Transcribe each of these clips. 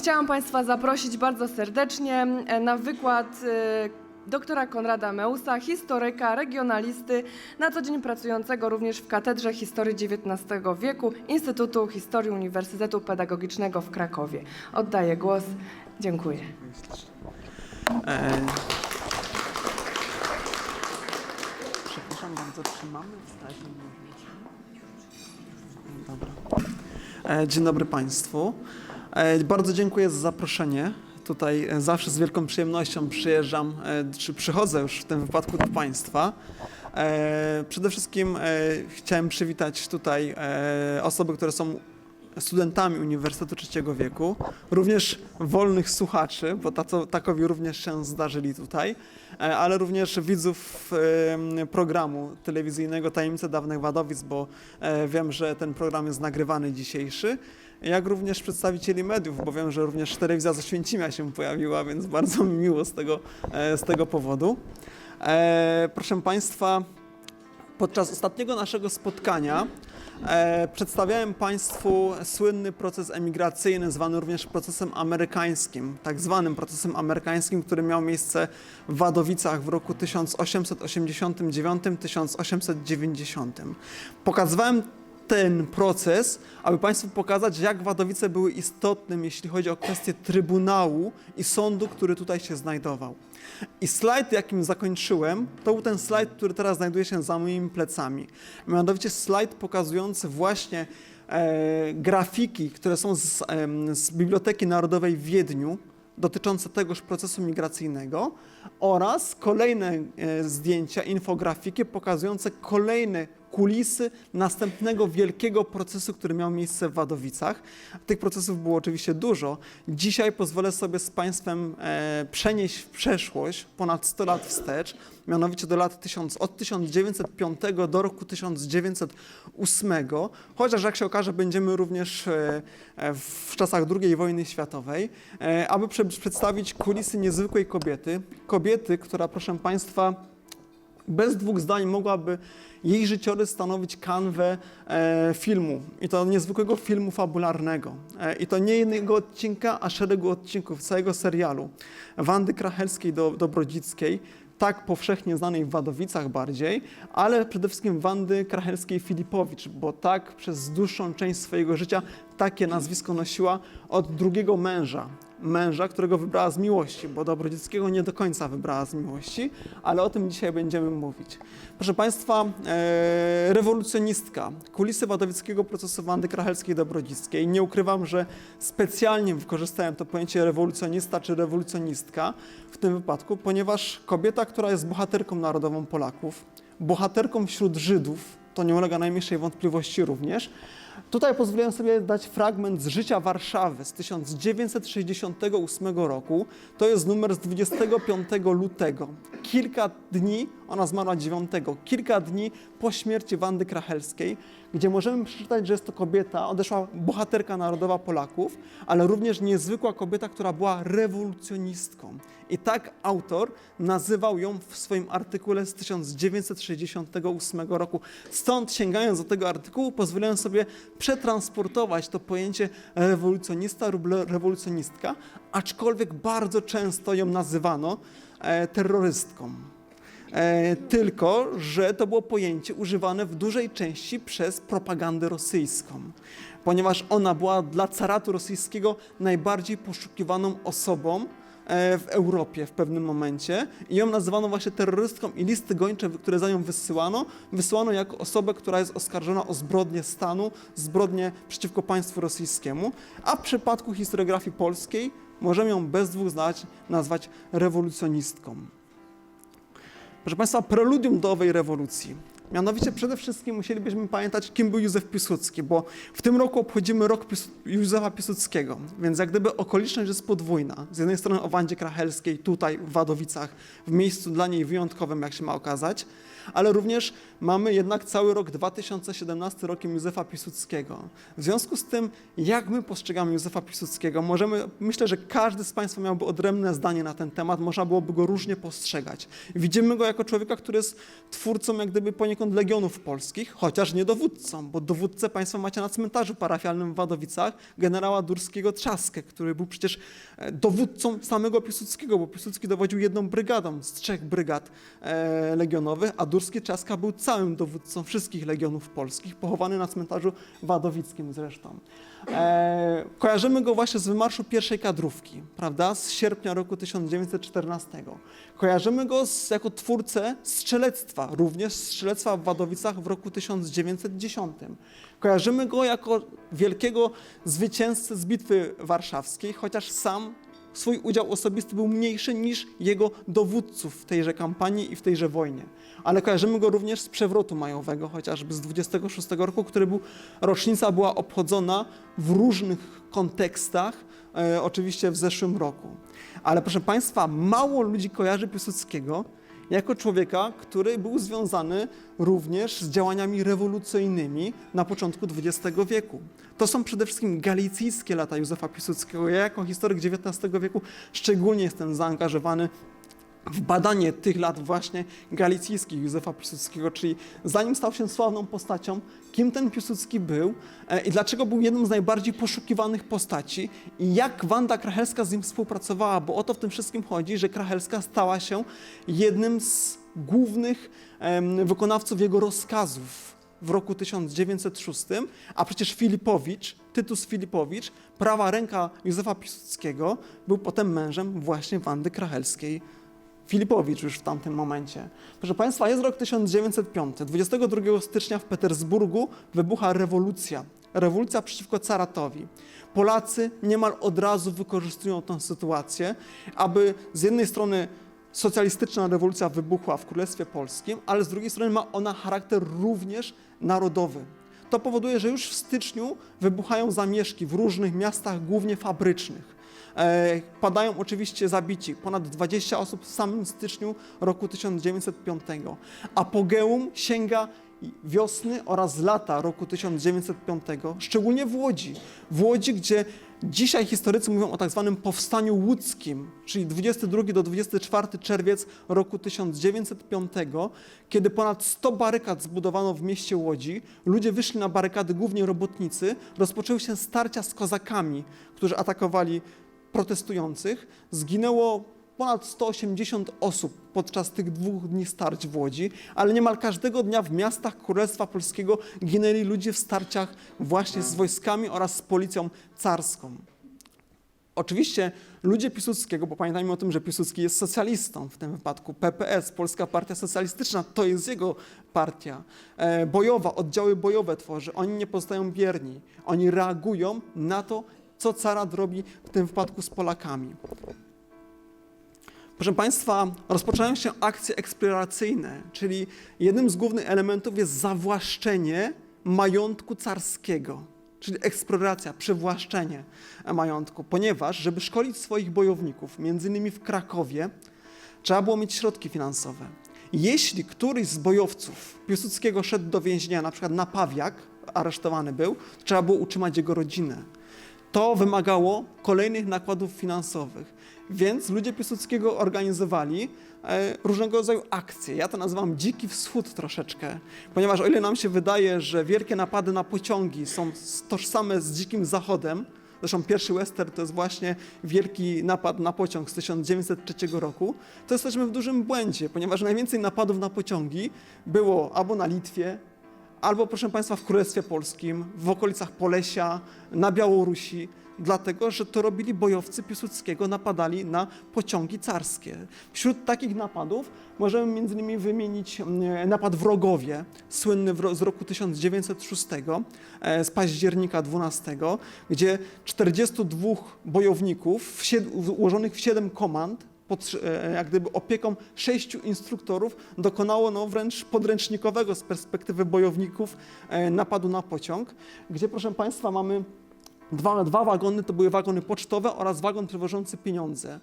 Chciałam Państwa zaprosić bardzo serdecznie e, na wykład e, doktora Konrada Meusa, historyka, regionalisty, na co dzień pracującego również w Katedrze Historii XIX wieku Instytutu Historii Uniwersytetu Pedagogicznego w Krakowie. Oddaję głos. Dziękuję. E... Przepraszam bardzo, czy mamy wstać? Dobra. Dzień dobry Państwu. E, Bardzo dziękuję za zaproszenie. Tutaj e, zawsze z wielką przyjemnością przyjeżdżam, e, czy przychodzę już w tym wypadku do Państwa. Przede wszystkim chciałem przywitać tutaj osoby, które są studentami Uniwersytetu Trzeciego Wieku, również wolnych słuchaczy, bo taco, takowi również się zdarzyli tutaj, ale również widzów programu telewizyjnego Tajemnice Dawnych Wadowic, bo wiem, że ten program jest nagrywany dzisiejszy, jak również przedstawicieli mediów, bo wiem, że również telewizja ze Święcimia się pojawiła, więc bardzo mi miło z tego, e, z tego powodu. E, Proszę Państwa, podczas ostatniego naszego spotkania E, przedstawiałem Państwu słynny proces emigracyjny, zwany również procesem amerykańskim, tak zwanym procesem amerykańskim, który miał miejsce w Wadowicach w roku 1889-1890. Pokazywałem ten proces, aby Państwu pokazać, jak Wadowice były istotnym, jeśli chodzi o kwestię Trybunału i sądu, który tutaj się znajdował. I slajd, jakim zakończyłem, to był ten slajd, który teraz znajduje się za moimi plecami. Mianowicie slajd pokazujący właśnie e, grafiki, które są z, em, z Biblioteki Narodowej w Wiedniu, dotyczące tegoż procesu migracyjnego oraz kolejne e, zdjęcia, infografiki pokazujące kolejne kulisy następnego wielkiego procesu, który miał miejsce w Wadowicach. Tych procesów było oczywiście dużo. Dzisiaj pozwolę sobie z Państwem e, przenieść w przeszłość ponad 100 lat wstecz, mianowicie do lat 1000, od 1905 do roku 1908, chociaż jak się okaże będziemy również e, e, w czasach II wojny światowej, aby prze, przedstawić kulisy niezwykłej kobiety, kobiety, która proszę Państwa bez dwóch zdań mogłaby jej życiorys stanowić kanwę e, filmu. I to niezwykłego filmu fabularnego. E, I to nie jednego odcinka, a szeregu odcinków całego serialu. Wandy Krachelskiej do, Dobrodzickiej, tak powszechnie znanej w Wadowicach bardziej, ale przede wszystkim Wandy Krachelskiej-Filipowicz, bo tak przez dłuższą część swojego życia takie nazwisko nosiła od drugiego męża. Męża, którego wybrała z miłości, bo Dobrodzickiego nie do końca wybrała z miłości, ale o tym dzisiaj będziemy mówić. Proszę Państwa, e, rewolucjonistka, kulisy wadowickiego procesu Wandy Krachelskiej-Dobrodzickiej. Nie ukrywam, że specjalnie wykorzystałem to pojęcie rewolucjonista czy rewolucjonistka w tym wypadku, ponieważ kobieta, która jest bohaterką narodową Polaków, bohaterką wśród Żydów, to nie ulega najmniejszej wątpliwości również. Tutaj pozwoliłem sobie dać fragment z życia Warszawy z 1968 roku. To jest numer z 25 lutego. Kilka dni, ona zmarła 9, kilka dni po śmierci Wandy Krachelskiej, gdzie możemy przeczytać, że jest to kobieta, odeszła bohaterka narodowa Polaków, ale również niezwykła kobieta, która była rewolucjonistką. I tak autor nazywał ją w swoim artykule z 1968 roku. Stąd sięgając do tego artykułu, pozwoliłem sobie przetransportować to pojęcie rewolucjonista lub rewolucjonistka, aczkolwiek bardzo często ją nazywano e, terrorystką. E, tylko, że to było pojęcie używane w dużej części przez propagandę rosyjską, ponieważ ona była dla caratu rosyjskiego najbardziej poszukiwaną osobą e, w Europie w pewnym momencie i ją nazywano właśnie terrorystką i listy gończe, które za nią wysyłano, wysyłano jako osobę, która jest oskarżona o zbrodnie stanu, zbrodnie przeciwko państwu rosyjskiemu, a w przypadku historiografii polskiej możemy ją bez dwóch znać, nazwać rewolucjonistką. Proszę Państwa, preludium do owej rewolucji. Mianowicie przede wszystkim musielibyśmy pamiętać, kim był Józef Piłsudski, bo w tym roku obchodzimy rok Józefa Piłsudskiego, więc jak gdyby okoliczność jest podwójna. Z jednej strony o Wandzie Krachelskiej, tutaj w Wadowicach, w miejscu dla niej wyjątkowym, jak się ma okazać, ale również mamy jednak cały rok 2017 rokiem Józefa Piłsudskiego. W związku z tym, jak my postrzegamy Józefa Piłsudskiego, możemy, myślę, że każdy z Państwa miałby odrębne zdanie na ten temat, można byłoby go różnie postrzegać. Widzimy go jako człowieka, który jest twórcą jak gdyby poniekąd poniekąd legionów polskich, chociaż nie dowódcą, bo dowódcę państwo macie na cmentarzu parafialnym w Wadowicach, generała Durskiego Trzaskę, który był przecież e, dowódcą samego Piłsudskiego, bo Piłsudski dowodził jedną brygadą z trzech brygad e, legionowych, a Durski Trzaska był całym dowódcą wszystkich legionów polskich, pochowany na cmentarzu wadowickim zresztą. E, kojarzymy go właśnie z wymarszu pierwszej kadrówki, prawda, z sierpnia roku 1914. Kojarzymy go z, jako twórcę strzelectwa, również strzelectwa w Wadowicach w roku 1910. Kojarzymy go jako wielkiego zwycięzcę z Bitwy Warszawskiej, chociaż sam swój udział osobisty był mniejszy niż jego dowódców w tejże kampanii i w tejże wojnie. Ale kojarzymy go również z przewrotu majowego, chociażby z 26 roku, który był, rocznica była obchodzona w różnych kontekstach, e, oczywiście w zeszłym roku. Ale proszę Państwa, mało ludzi kojarzy Piłsudskiego jako człowieka, który był związany również z działaniami rewolucyjnymi na początku XX wieku. To są przede wszystkim galicyjskie lata Józefa Piłsudskiego. Ja jako historyk XIX wieku szczególnie jestem zaangażowany w badanie tych lat właśnie galicyjskich Józefa Piłsudskiego, czyli zanim stał się sławną postacią, kim ten Piłsudski był e, i dlaczego był jedną z najbardziej poszukiwanych postaci i jak Wanda Krachelska z nim współpracowała, bo o to w tym wszystkim chodzi, że Krachelska stała się jednym z głównych wykonawców jego rozkazów w roku 1906, a przecież Filipowicz, Tytus Filipowicz, prawa ręka Józefa Piłsudskiego, był potem mężem właśnie Wandy Krachelskiej. Filipowicz już w tamtym momencie. Proszę Państwa, jest rok 1905. 22 stycznia w Petersburgu wybucha rewolucja. Rewolucja przeciwko caratowi. Polacy niemal od razu wykorzystują tę sytuację, aby z jednej strony socjalistyczna rewolucja wybuchła w Królestwie Polskim, ale z drugiej strony ma ona charakter również narodowy. To powoduje, że już w styczniu wybuchają zamieszki w różnych miastach, głównie fabrycznych. E, Padają oczywiście zabici, ponad 20 osób w samym styczniu roku 1905. Apogeum sięga wiosny oraz lata roku 1905, szczególnie w Łodzi. W Łodzi, gdzie dzisiaj historycy mówią o tak zwanym powstaniu łódzkim, czyli 22 do 24 czerwiec roku 1905, kiedy ponad 100 barykad zbudowano w mieście Łodzi, ludzie wyszli na barykady, głównie robotnicy, rozpoczęły się starcia z kozakami, którzy atakowali protestujących. Zginęło ponad 180 osób podczas tych dwóch dni starć w Łodzi, ale niemal każdego dnia w miastach Królestwa Polskiego ginęli ludzie w starciach właśnie z wojskami oraz z policją carską. Oczywiście ludzie Piłsudskiego, bo pamiętajmy o tym, że Piłsudski jest socjalistą w tym wypadku, PPS, Polska Partia Socjalistyczna, to jest jego partia e, bojowa, oddziały bojowe tworzy, oni nie pozostają bierni, oni reagują na to, co carat robi w tym wypadku z Polakami. Proszę Państwa, rozpoczynają się akcje eksploracyjne, czyli jednym z głównych elementów jest zawłaszczenie majątku carskiego, czyli eksploracja, przywłaszczenie majątku, ponieważ żeby szkolić swoich bojowników, między innymi w Krakowie, trzeba było mieć środki finansowe. Jeśli któryś z bojowców Piłsudskiego szedł do więzienia, na przykład na Pawiak, aresztowany był, trzeba było utrzymać jego rodzinę. To wymagało kolejnych nakładów finansowych, więc ludzie Piłsudskiego organizowali e, różnego rodzaju akcje. Ja to nazywam dziki wschód troszeczkę, ponieważ o ile nam się wydaje, że wielkie napady na pociągi są tożsame z dzikim zachodem, zresztą pierwszy western to jest właśnie wielki napad na pociąg z 1903 roku, to jesteśmy w dużym błędzie, ponieważ najwięcej napadów na pociągi było albo na Litwie, albo proszę Państwa w Królestwie Polskim, w okolicach Polesia, na Białorusi, dlatego że to robili bojowcy Piłsudskiego, napadali na pociągi carskie. Wśród takich napadów możemy między innymi wymienić mm, napad w Rogowie, słynny z roku 1906, e, z października 12, gdzie 42 bojowników ułożonych w 7 komand pod e, jak gdyby opieką sześciu instruktorów dokonało no, wręcz podręcznikowego z perspektywy bojowników e, napadu na pociąg, gdzie proszę Państwa mamy dwa, dwa wagony, to były wagony pocztowe oraz wagon przewożący pieniądze.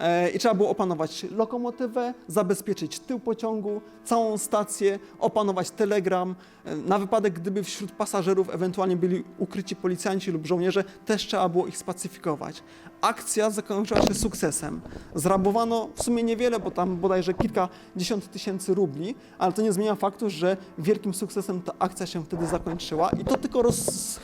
E, I trzeba było opanować lokomotywę, zabezpieczyć tył pociągu, całą stację, opanować telegram. E, Na wypadek, gdyby wśród pasażerów ewentualnie byli ukryci policjanci lub żołnierze, też trzeba było ich spacyfikować. Akcja zakończyła się sukcesem. Zrabowano w sumie niewiele, bo tam bodajże kilkadziesiąt tysięcy rubli, ale to nie zmienia faktu, że wielkim sukcesem ta akcja się wtedy zakończyła i to tylko roz,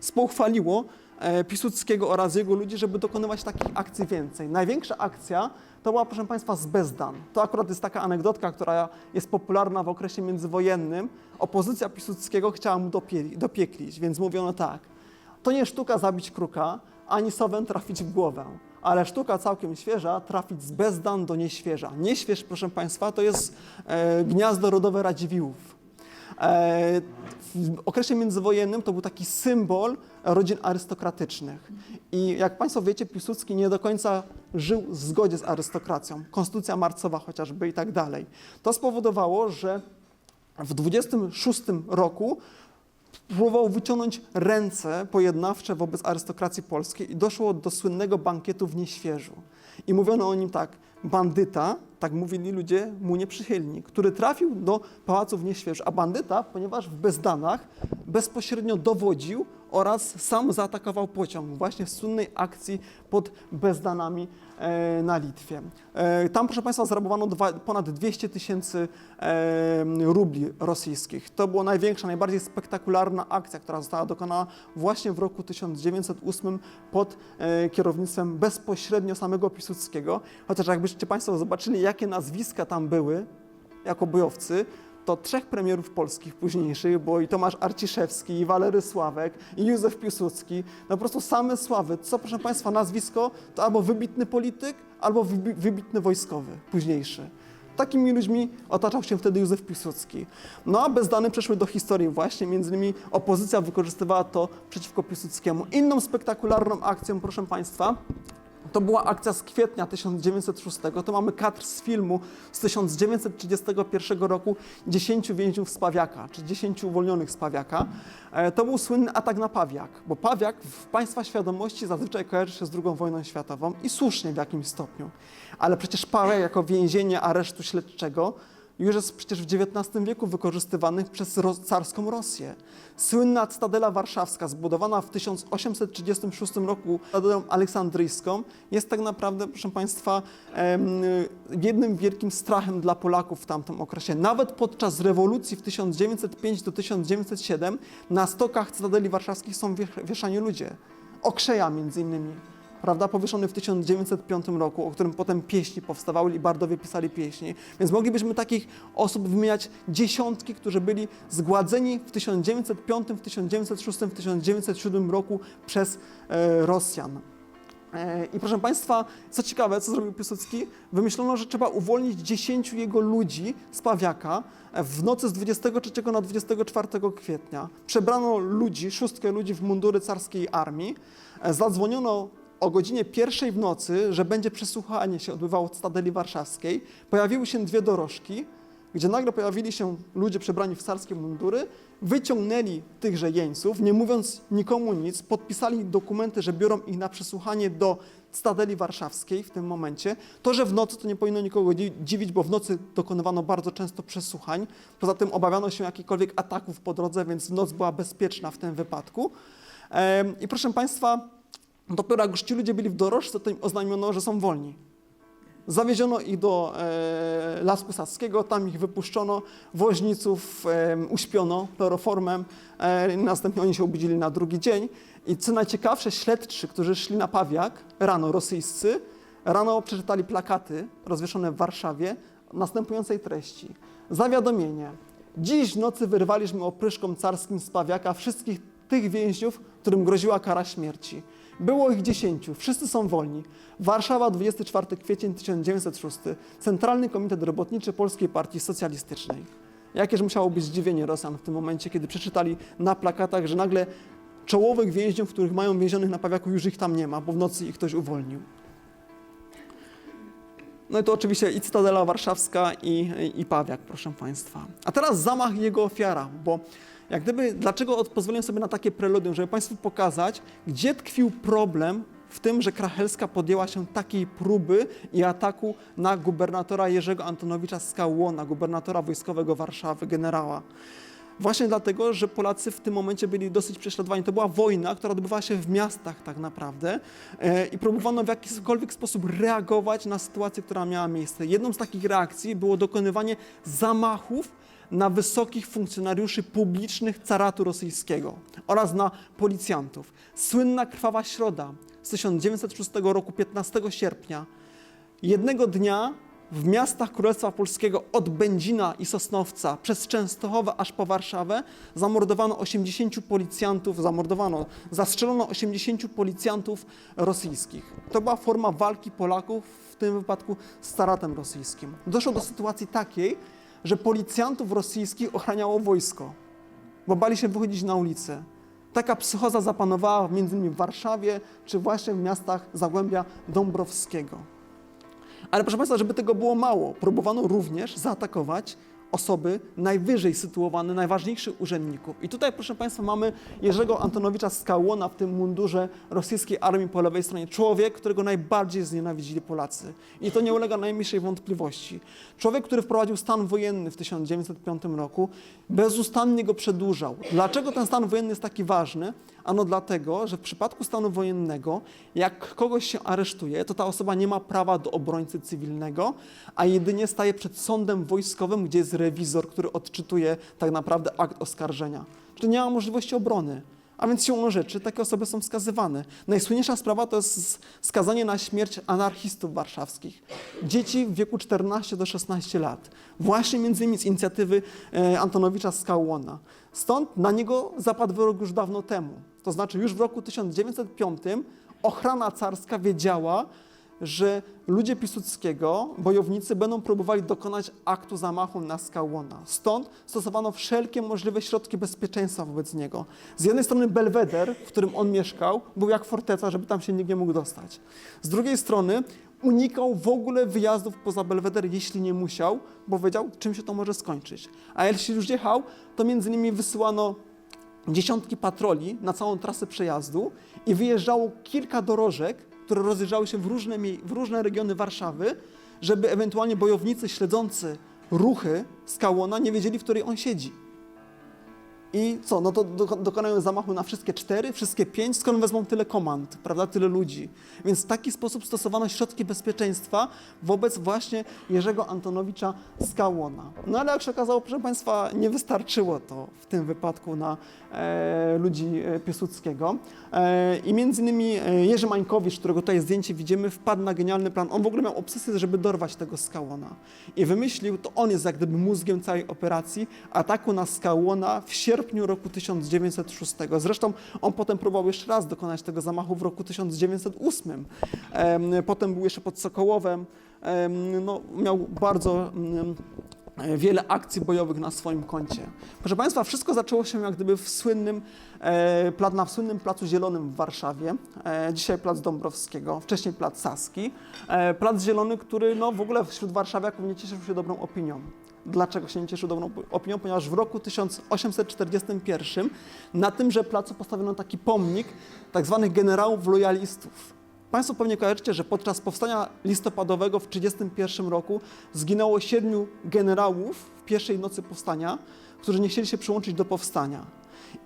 spochwaliło e, Piłsudskiego oraz jego ludzi, żeby dokonywać takich akcji więcej. Największa akcja to była, proszę Państwa, z Bezdan. To akurat jest taka anegdotka, która jest popularna w okresie międzywojennym. Opozycja Piłsudskiego chciała mu dopie- dopieklić, więc mówiono tak. To nie sztuka zabić kruka, ani sowę trafić w głowę, ale sztuka całkiem świeża trafić z Bezdan do nieświeża. Nieśwież, proszę Państwa, to jest e, gniazdo rodowe Radziwiłłów. E, w okresie międzywojennym to był taki symbol rodzin arystokratycznych. I jak Państwo wiecie, Piłsudski nie do końca żył w zgodzie z arystokracją. Konstytucja marcowa chociażby i tak dalej. To spowodowało, że w 26 roku próbował wyciągnąć ręce pojednawcze wobec arystokracji polskiej i doszło do słynnego bankietu w Nieświeżu. I mówiono o nim tak, bandyta, tak mówili ludzie mu nieprzychylni, który trafił do pałacu w Nieświeżu, a bandyta, ponieważ w Bezdanach bezpośrednio dowodził oraz sam zaatakował pociąg właśnie w słynnej akcji pod Bezdanami e, na Litwie. E, tam, proszę Państwa, zrabowano dwa, ponad 200 tysięcy e, rubli rosyjskich. To była największa, najbardziej spektakularna akcja, która została dokonana właśnie w roku 1908 pod kierownictwem bezpośrednio samego Piłsudskiego. Chociaż jakbyście Państwo zobaczyli, jakie nazwiska tam były jako bojowcy, to trzech premierów polskich późniejszych, bo i Tomasz Arciszewski, i Walery Sławek, i Józef Piłsudski, no po prostu same sławy. Co, proszę Państwa, nazwisko to albo wybitny polityk, albo wybi- wybitny wojskowy, późniejszy. Takimi ludźmi otaczał się wtedy Józef Piłsudski. No a bezdane przeszły do historii właśnie, między innymi opozycja wykorzystywała to przeciwko Piłsudskiemu. Inną spektakularną akcją, proszę Państwa, to była akcja z kwietnia 1906. To mamy kadr z filmu z 1931 roku 10 więźniów z Pawiaka, czy 10 uwolnionych z Pawiaka. E, To był słynny atak na Pawiak, bo Pawiak w Państwa świadomości zazwyczaj kojarzy się z II wojną światową i słusznie w jakimś stopniu. Ale przecież Pawiak jako więzienie aresztu śledczego już jest przecież w XIX wieku wykorzystywany przez carską Rosję. Słynna Cytadela Warszawska, zbudowana w 1836 roku Cytadelą Aleksandryjską, jest tak naprawdę, proszę Państwa, jednym wielkim strachem dla Polaków w tamtym okresie. Nawet podczas rewolucji w 1905 do 1907 na stokach Cytadeli Warszawskich są wiesz- wieszani ludzie. Okrzeja między innymi prawda, powieszony w 1905 roku, o którym potem pieśni powstawały i bardowie pisali pieśni. Więc moglibyśmy takich osób wymieniać dziesiątki, którzy byli zgładzeni w 1905, w 1906, w 1907 roku przez e, Rosjan. E, I proszę Państwa, co ciekawe, co zrobił Piłsudski? Wymyślono, że trzeba uwolnić 10 jego ludzi z Pawiaka e, w nocy z 23 na 24 kwietnia. Przebrano ludzi, szóstkę ludzi w mundury carskiej armii. E, Zadzwoniono o godzinie pierwszej w nocy, że będzie przesłuchanie się odbywało w Stadeli Warszawskiej. Pojawiły się dwie dorożki, gdzie nagle pojawili się ludzie przebrani w carskie mundury, wyciągnęli tychże jeńców, nie mówiąc nikomu nic, podpisali dokumenty, że biorą ich na przesłuchanie do Stadeli Warszawskiej w tym momencie. To, że w nocy to nie powinno nikogo dzi- dziwić, bo w nocy dokonywano bardzo często przesłuchań. Poza tym obawiano się jakichkolwiek ataków po drodze, więc noc była bezpieczna w tym wypadku. I proszę Państwa, dopiero jak już ci ludzie byli w dorożce, to im oznajmiono, że są wolni. Zawieziono ich do e, Lasku Saskiego, tam ich wypuszczono, woźniców e, uśpiono chloroformem, e, następnie oni się obudzili na drugi dzień. I co najciekawsze, śledczy, którzy szli na Pawiak rano, rosyjscy, rano przeczytali plakaty rozwieszone w Warszawie następującej treści. Zawiadomienie. Dziś w nocy wyrwaliśmy opryszkom carskim z Pawiaka wszystkich tych więźniów, którym groziła kara śmierci. Było ich dziesięciu, wszyscy są wolni. Warszawa, 24 kwiecień 1906. Centralny Komitet Robotniczy Polskiej Partii Socjalistycznej. Jakież musiało być zdziwienie Rosjan w tym momencie, kiedy przeczytali na plakatach, że nagle czołowych więźniów, których mają więzionych na Pawiaku, już ich tam nie ma, bo w nocy ich ktoś uwolnił. No i to oczywiście i Cytadela Warszawska, i, i Pawiak, proszę Państwa. A teraz zamach i jego ofiara, bo jak gdyby, dlaczego pozwoliłem sobie na takie preludium, żeby Państwu pokazać, gdzie tkwił problem w tym, że Krachelska podjęła się takiej próby i ataku na gubernatora Jerzego Antonowicza Skałłona, gubernatora wojskowego Warszawy, generała. Właśnie dlatego, że Polacy w tym momencie byli dosyć prześladowani. To była wojna, która odbywała się w miastach tak naprawdę e, i próbowano w jakikolwiek sposób reagować na sytuację, która miała miejsce. Jedną z takich reakcji było dokonywanie zamachów na wysokich funkcjonariuszy publicznych caratu rosyjskiego oraz na policjantów. Słynna krwawa środa z 1906 roku, 15 sierpnia, Jednego dnia w miastach Królestwa Polskiego od Będzina i Sosnowca przez Częstochowę aż po Warszawę zamordowano 80 policjantów, zamordowano, zastrzelono 80 policjantów rosyjskich. To była forma walki Polaków, w tym wypadku z caratem rosyjskim. Doszło do sytuacji takiej, że policjantów rosyjskich ochraniało wojsko, bo bali się wychodzić na ulicę. Taka psychoza zapanowała między innymi w Warszawie, czy właśnie w miastach Zagłębia Dąbrowskiego. Ale proszę Państwa, żeby tego było mało, próbowano również zaatakować osoby najwyżej sytuowane, najważniejszych urzędników. I tutaj, proszę Państwa, mamy Jerzego Antonowicza Skałłona w tym mundurze rosyjskiej armii po lewej stronie. Człowiek, którego najbardziej znienawidzili Polacy. I to nie ulega najmniejszej wątpliwości. Człowiek, który wprowadził stan wojenny w 1905 roku, bezustannie go przedłużał. Dlaczego ten stan wojenny jest taki ważny? Ano dlatego, że w przypadku stanu wojennego, jak kogoś się aresztuje, to ta osoba nie ma prawa do obrońcy cywilnego, a jedynie staje przed sądem wojskowym, gdzie jest rewizor, który odczytuje tak naprawdę akt oskarżenia. Czyli nie ma możliwości obrony. A więc siłą rzeczy takie osoby są skazywane. Najsłynniejsza sprawa to jest skazanie na śmierć anarchistów warszawskich. Dzieci w wieku 14 do 16 lat. Właśnie między innymi z inicjatywy e, Antonowicza Skałłona. Stąd na niego zapadł wyrok już dawno temu. To znaczy już w roku 1905 ochrana carska wiedziała, że ludzie Piłsudskiego, bojownicy, będą próbowali dokonać aktu zamachu na Skałłona. Stąd stosowano wszelkie możliwe środki bezpieczeństwa wobec niego. Z jednej strony Belweder, w którym on mieszkał, był jak forteca, żeby tam się nikt nie mógł dostać. Z drugiej strony unikał w ogóle wyjazdów poza Belweder, jeśli nie musiał, bo wiedział, czym się to może skończyć. A jeśli już jechał, to między innymi wysyłano dziesiątki patroli na całą trasę przejazdu i wyjeżdżało kilka dorożek, które rozjeżdżały się w różne, w różne regiony Warszawy, żeby ewentualnie bojownicy śledzący ruchy Skałona nie wiedzieli, w której on siedzi. I co, no to doko- dokonają zamachu na wszystkie cztery, wszystkie pięć, skąd wezmą tyle komand, prawda, tyle ludzi. Więc w taki sposób stosowano środki bezpieczeństwa wobec właśnie Jerzego Antonowicza Skałona. No ale jak się okazało, proszę Państwa, nie wystarczyło to w tym wypadku na e, ludzi e, Piłsudskiego. E, I między innymi e, Jerzy Mańkowicz, którego tutaj zdjęcie widzimy, wpadł na genialny plan. On w ogóle miał obsesję, żeby dorwać tego Skałona. I wymyślił, to on jest jak gdyby mózgiem całej operacji, ataku na Skałona w sierpniu roku 1906. Zresztą on potem próbował jeszcze raz dokonać tego zamachu w roku 1908. Em, Potem był jeszcze pod Sokołowem. Em, No, miał bardzo mm, wiele akcji bojowych na swoim koncie. Proszę Państwa, wszystko zaczęło się jak gdyby w słynnym, e, na słynnym Placu Zielonym w Warszawie, e, dzisiaj Plac Dąbrowskiego, wcześniej Plac Saski. E, Plac Zielony, który no, w ogóle wśród warszawiaków nie cieszył się dobrą opinią. Dlaczego się nie cieszył dobrą opinią? Ponieważ w roku 1841 na tymże placu postawiono taki pomnik tak zwanych generałów lojalistów. Państwo pewnie kojarzycie, że podczas powstania listopadowego w 1931 roku zginęło siedmiu generałów w pierwszej nocy powstania, którzy nie chcieli się przyłączyć do powstania.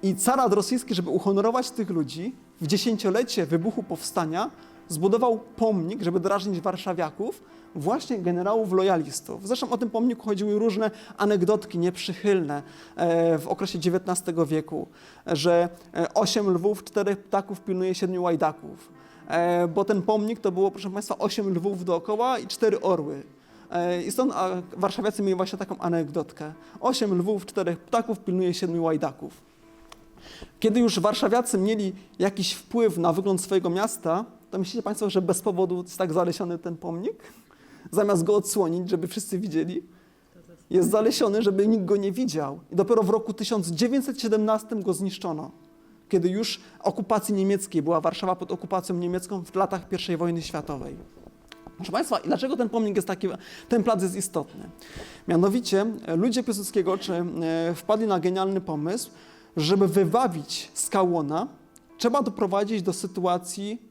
I carat rosyjski, żeby uhonorować tych ludzi, w dziesięciolecie wybuchu powstania zbudował pomnik, żeby drażnić warszawiaków, właśnie generałów lojalistów. Zresztą o tym pomniku chodziły różne anegdotki nieprzychylne e, w okresie XIX wieku, że e, osiem lwów, czterech ptaków pilnuje siedmiu łajdaków. E, bo ten pomnik to było, proszę Państwa, osiem lwów dookoła i cztery orły. I stąd warszawiacy mieli właśnie taką anegdotkę. Osiem lwów, czterech ptaków pilnuje siedmiu łajdaków. Kiedy już warszawiacy mieli jakiś wpływ na wygląd swojego miasta, to myślicie Państwo, że bez powodu jest tak zalesiony ten pomnik? Zamiast go odsłonić, żeby wszyscy widzieli, jest zalesiony, żeby nikt go nie widział. I dopiero w roku 1917 go zniszczono, kiedy już okupacji niemieckiej była Warszawa pod okupacją niemiecką w latach I wojny światowej. Proszę Państwa, i dlaczego ten pomnik jest taki, ten plac jest istotny? Mianowicie e, ludzie Piłsudskiego czy, e, wpadli na genialny pomysł, żeby wywabić Skałona, trzeba doprowadzić do sytuacji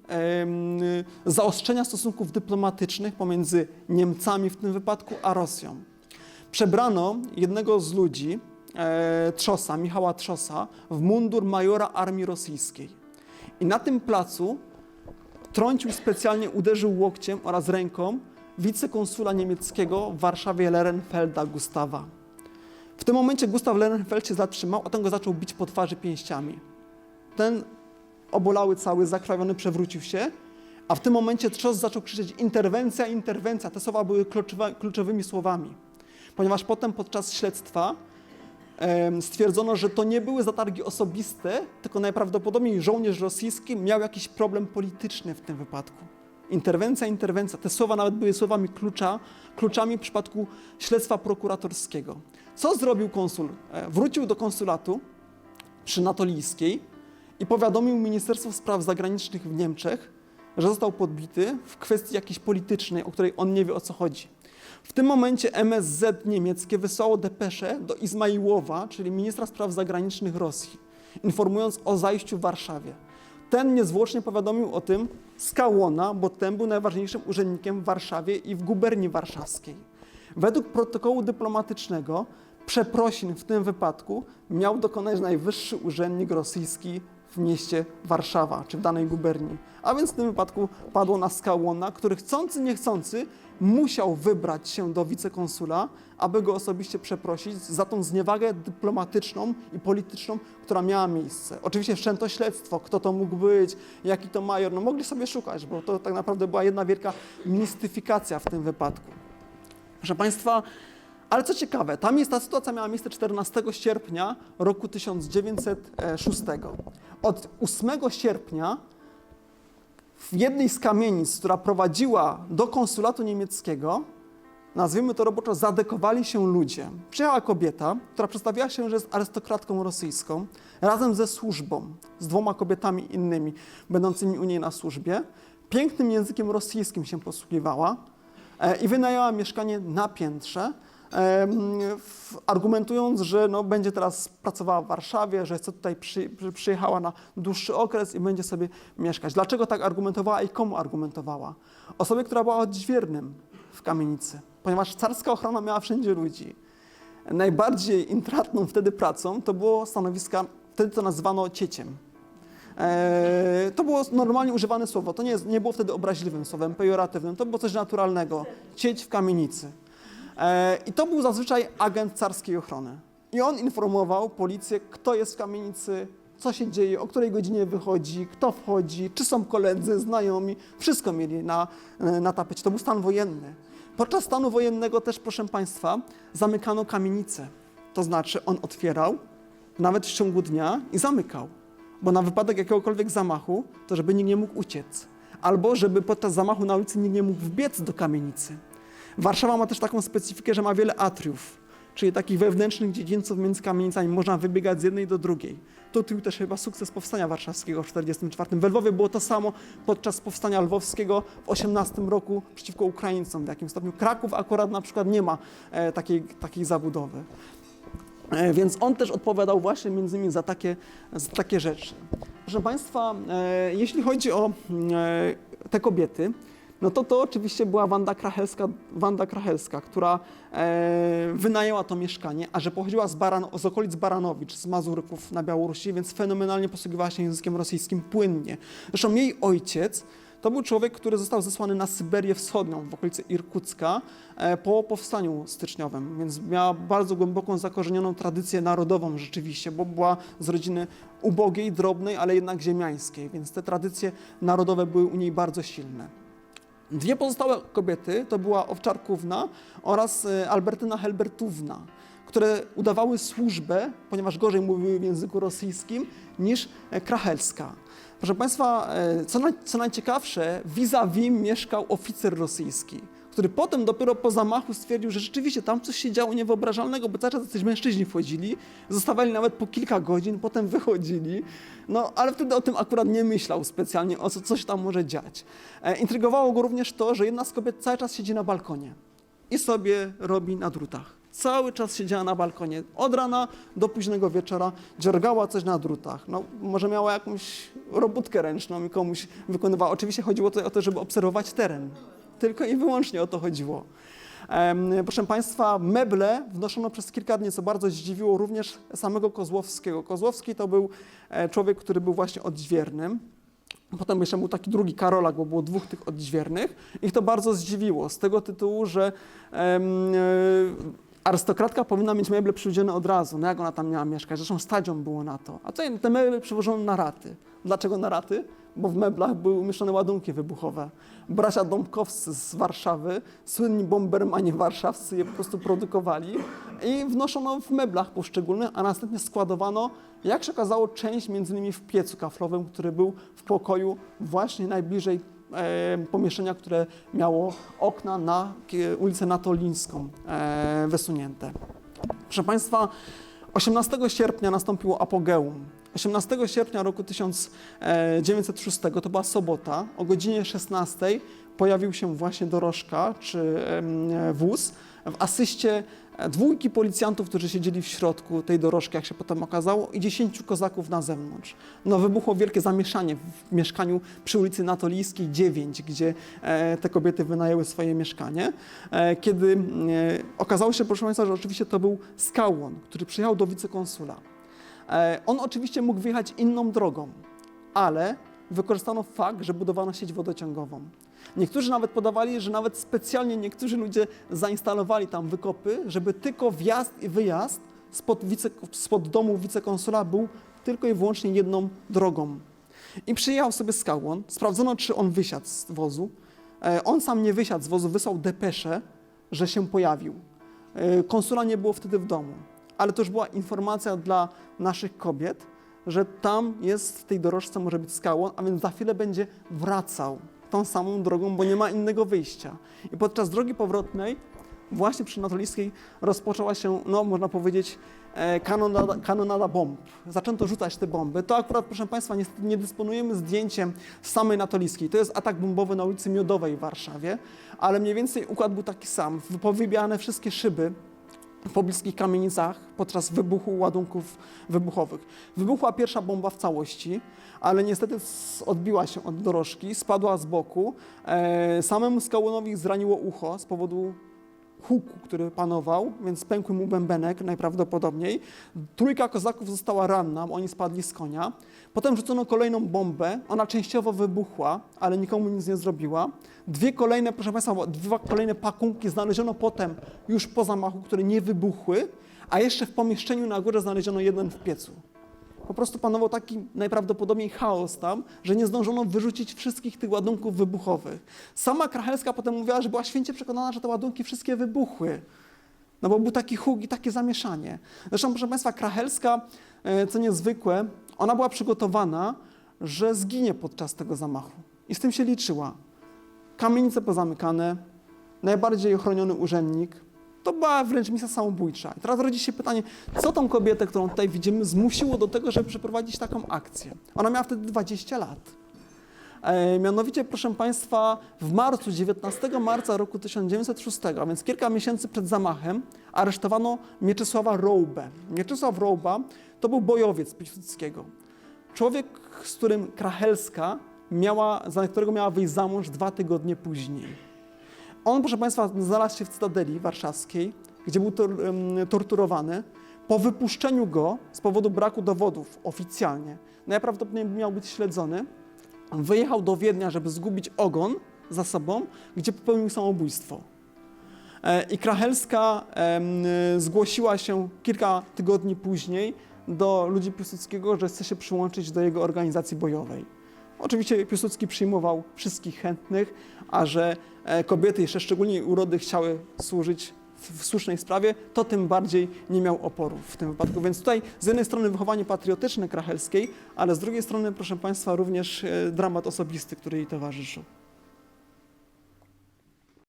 zaostrzenia stosunków dyplomatycznych pomiędzy Niemcami w tym wypadku, a Rosją. Przebrano jednego z ludzi, e, Trzosa, Michała Trzosa, w mundur majora armii rosyjskiej. I na tym placu trącił specjalnie, uderzył łokciem oraz ręką wicekonsula niemieckiego w Warszawie Lerenfelda Gustawa. W tym momencie Gustaw Lerenfeld się zatrzymał, a ten go zaczął bić po twarzy pięściami. Ten obolały cały, zakrwawiony, przewrócił się, a w tym momencie Trzos zaczął krzyczeć interwencja, interwencja. Te słowa były kluczowa- kluczowymi słowami, ponieważ potem podczas śledztwa stwierdzono, że to nie były zatargi osobiste, tylko najprawdopodobniej żołnierz rosyjski miał jakiś problem polityczny w tym wypadku. Interwencja, interwencja. Te słowa nawet były słowami klucza, kluczami w przypadku śledztwa prokuratorskiego. Co zrobił konsul? E, Wrócił do konsulatu przy Natolijskiej i powiadomił Ministerstwo Spraw Zagranicznych w Niemczech, że został podbity w kwestii jakiejś politycznej, o której on nie wie o co chodzi. W tym momencie MSZ niemieckie wysłało depeszę do Izmaiłowa, czyli ministra spraw zagranicznych Rosji, informując o zajściu w Warszawie. Ten niezwłocznie powiadomił o tym Skałona, bo ten był najważniejszym urzędnikiem w Warszawie i w guberni warszawskiej. Według protokołu dyplomatycznego przeprosin w tym wypadku miał dokonać najwyższy urzędnik rosyjski w mieście Warszawa, czy w danej guberni. A więc w tym wypadku padło na Skałona, który chcący, niechcący musiał wybrać się do wicekonsula, aby go osobiście przeprosić za tą zniewagę dyplomatyczną i polityczną, która miała miejsce. Oczywiście wszczęto śledztwo, kto to mógł być, jaki to major, no mogli sobie szukać, bo to tak naprawdę była jedna wielka mistyfikacja w tym wypadku. Proszę Państwa, ale co ciekawe, ta, miejsce, ta sytuacja miała miejsce 14 sierpnia roku 1906. Od 8 sierpnia w jednej z kamienic, która prowadziła do konsulatu niemieckiego, nazwijmy to roboczo, zadekowali się ludzie. Przyjechała kobieta, która przedstawiała się, że jest arystokratką rosyjską, razem ze służbą, z dwoma kobietami innymi, będącymi u niej na służbie. Pięknym językiem rosyjskim się posługiwała e, i wynajęła mieszkanie na piętrze, argumentując, że no, będzie teraz pracowała w Warszawie, że chce tutaj przy, przy, przyjechała na dłuższy okres i będzie sobie mieszkać. Dlaczego tak argumentowała i komu argumentowała? Osobie, która była odźwiernym w kamienicy, ponieważ carska ochrona miała wszędzie ludzi. Najbardziej intratną wtedy pracą to było stanowiska, wtedy to nazywano cieciem. Eee, to było normalnie używane słowo. To nie, jest, nie było wtedy obraźliwym słowem, pejoratywnym. To było coś naturalnego. Cieć w kamienicy. Eee, I to był zazwyczaj agent carskiej ochrony. I on informował policję, kto jest w kamienicy, co się dzieje, o której godzinie wychodzi, kto wchodzi, czy są koledzy, znajomi. Wszystko mieli na, e, na tapecie. To był stan wojenny. Podczas stanu wojennego też, proszę Państwa, zamykano kamienice. To znaczy on otwierał, nawet w ciągu dnia i zamykał. Bo na wypadek jakiegokolwiek zamachu, to żeby nikt nie mógł uciec. Albo żeby podczas zamachu na ulicy nikt nie mógł wbiec do kamienicy. Warszawa ma też taką specyfikę, że ma wiele atriów, czyli takich wewnętrznych dziedzińców między kamienicami. Można wybiegać z jednej do drugiej. To tu też chyba sukces powstania warszawskiego w 1944. We Lwowie było to samo podczas powstania lwowskiego w 18 roku przeciwko Ukraińcom. W jakim stopniu Kraków akurat na przykład nie ma e, takiej, takiej zabudowy. E, Więc on też odpowiadał właśnie między innymi za takie, za takie rzeczy. Proszę Państwa, e, jeśli chodzi o e, te kobiety, no to to oczywiście była Wanda Krachelska, Wanda Krachelska która e, wynajęła to mieszkanie, a że pochodziła z, Baran, z okolic Baranowicz, z Mazurków na Białorusi, więc fenomenalnie posługiwała się językiem rosyjskim płynnie. Zresztą jej ojciec to był człowiek, który został zesłany na Syberię Wschodnią, w okolicy Irkucka, e, po powstaniu styczniowym, więc miała bardzo głęboką, zakorzenioną tradycję narodową rzeczywiście, bo była z rodziny ubogiej, drobnej, ale jednak ziemiańskiej, więc te tradycje narodowe były u niej bardzo silne. Dwie pozostałe kobiety to była Owczarkówna oraz e, Albertyna Helbertówna, które udawały służbę, ponieważ gorzej mówiły w języku rosyjskim, niż e, Krachelska. Proszę Państwa, e, co, naj, co najciekawsze, vis-a-vis mieszkał oficer rosyjski, który potem dopiero po zamachu stwierdził, że rzeczywiście tam coś się działo niewyobrażalnego, bo cały czas jacyś mężczyźni wchodzili, zostawali nawet po kilka godzin, potem wychodzili, no ale wtedy o tym akurat nie myślał specjalnie, o co coś tam może dziać. E, intrygowało go również to, że jedna z kobiet cały czas siedzi na balkonie i sobie robi na drutach. Cały czas siedziała na balkonie, od rana do późnego wieczora, dziergała coś na drutach. No, może miała jakąś robótkę ręczną i komuś wykonywała. Oczywiście chodziło tutaj o to, żeby obserwować teren. Tylko i wyłącznie o to chodziło. Proszę Państwa, meble wnoszono przez kilka dni, co bardzo zdziwiło również samego Kozłowskiego. Kozłowski to był e, człowiek, który był właśnie odźwiernym. Potem jeszcze był taki drugi Karolak, bo było dwóch tych odźwiernych. Ich to bardzo zdziwiło z tego tytułu, że e, arystokratka powinna mieć meble przywidziane od razu. No jak ona tam miała mieszkać? Zresztą stadzią było na to. A tutaj te meble przywożono na raty. Dlaczego na raty? Bo w meblach były umieszczone ładunki wybuchowe. Bracia Dąbkowscy z Warszawy, słynni bombermani warszawscy je po prostu produkowali i wnoszono w meblach poszczególnych, a następnie składowano, jak się okazało, część między innymi w piecu kaflowym, który był w pokoju właśnie najbliżej pomieszczenia, które miało okna na ulicę Natolińską e, wysunięte. Proszę Państwa, 18 sierpnia nastąpiło apogeum. 18 sierpnia roku 1906, to była sobota, o godzinie 16 pojawił się właśnie dorożka czy wóz w asyście e, dwójki policjantów, którzy siedzieli w środku tej dorożki, jak się potem okazało, i 10 kozaków na zewnątrz. No wybuchło wielkie zamieszanie w mieszkaniu przy ulicy Natolijskiej 9, gdzie e, te kobiety wynajęły swoje mieszkanie, e, kiedy e, okazało się, proszę Państwa, że oczywiście to był Skałon, który przyjechał do wicekonsula. On oczywiście mógł wyjechać inną drogą, ale wykorzystano fakt, że budowano sieć wodociągową. Niektórzy nawet podawali, że nawet specjalnie niektórzy ludzie zainstalowali tam wykopy, żeby tylko wjazd i wyjazd spod, wice, spod domu wicekonsula był tylko i wyłącznie jedną drogą. I przyjechał sobie Skałon, sprawdzono, czy on wysiadł z wozu. E, On sam nie wysiadł z wozu, wysłał depeszę, że się pojawił. E, Konsula nie było wtedy w domu, ale to już była informacja dla naszych kobiet, że tam jest w tej dorożce może być skałon, a więc za chwilę będzie wracał tą samą drogą, bo nie ma innego wyjścia. I podczas drogi powrotnej, właśnie przy Natolijskiej, rozpoczęła się, no można powiedzieć, e, kanonada, kanonada bomb. Zaczęto rzucać te bomby. To akurat, proszę Państwa, niestety nie dysponujemy zdjęciem samej Natolijskiej. To jest atak bombowy na ulicy Miodowej w Warszawie, ale mniej więcej układ był taki sam. Powybijane wszystkie szyby pobliskich kamienicach podczas wybuchu ładunków wybuchowych. Wybuchła pierwsza bomba w całości, ale niestety odbiła się od dorożki, spadła z boku. E, samemu Skałonowi zraniło ucho z powodu huku, który panował, więc pękły mu bębenek najprawdopodobniej. Trójka kozaków została ranna, oni spadli z konia. Potem rzucono kolejną bombę, ona częściowo wybuchła, ale nikomu nic nie zrobiła. Dwie kolejne, proszę Państwa, dwa kolejne pakunki znaleziono potem już po zamachu, które nie wybuchły, a jeszcze w pomieszczeniu na górze znaleziono jeden w piecu. Po prostu panował taki najprawdopodobniej chaos tam, że nie zdążono wyrzucić wszystkich tych ładunków wybuchowych. Sama Krachelska potem mówiła, że była święcie przekonana, że te ładunki wszystkie wybuchły. No bo był taki huk i takie zamieszanie. Zresztą, proszę Państwa, Krachelska, e, co niezwykłe, ona była przygotowana, że zginie podczas tego zamachu. I z tym się liczyła. Kamienice pozamykane, najbardziej ochroniony urzędnik. To była wręcz misja samobójcza. I teraz rodzi się pytanie, co tą kobietę, którą tutaj widzimy, zmusiło do tego, żeby przeprowadzić taką akcję? Ona miała wtedy 20 lat. E, mianowicie, proszę Państwa, w marcu, 19 marca roku 1906, a więc kilka miesięcy przed zamachem, aresztowano Mieczysława Rołbę. Mieczysław Rołba to był bojowiec Piłsudskiego. Człowiek, z którym Krachelska miała, za którego miała wyjść za mąż dwa tygodnie później. On, proszę Państwa, znalazł się w Cytadeli Warszawskiej, gdzie był tor, torturowany. Po wypuszczeniu go z powodu braku dowodów oficjalnie, najprawdopodobniej miał być śledzony, wyjechał do Wiednia, żeby zgubić ogon za sobą, gdzie popełnił samobójstwo. E, I Krachelska zgłosiła się kilka tygodni później do ludzi Piłsudskiego, że chce się przyłączyć do jego organizacji bojowej. Oczywiście Piłsudski przyjmował wszystkich chętnych, a że e, kobiety, jeszcze szczególnie urody, chciały służyć w, słusznej sprawie, to tym bardziej nie miał oporu w tym wypadku. Więc tutaj z jednej strony wychowanie patriotyczne Krachelskiej, ale z drugiej strony, proszę Państwa, również e, dramat osobisty, który jej towarzyszył.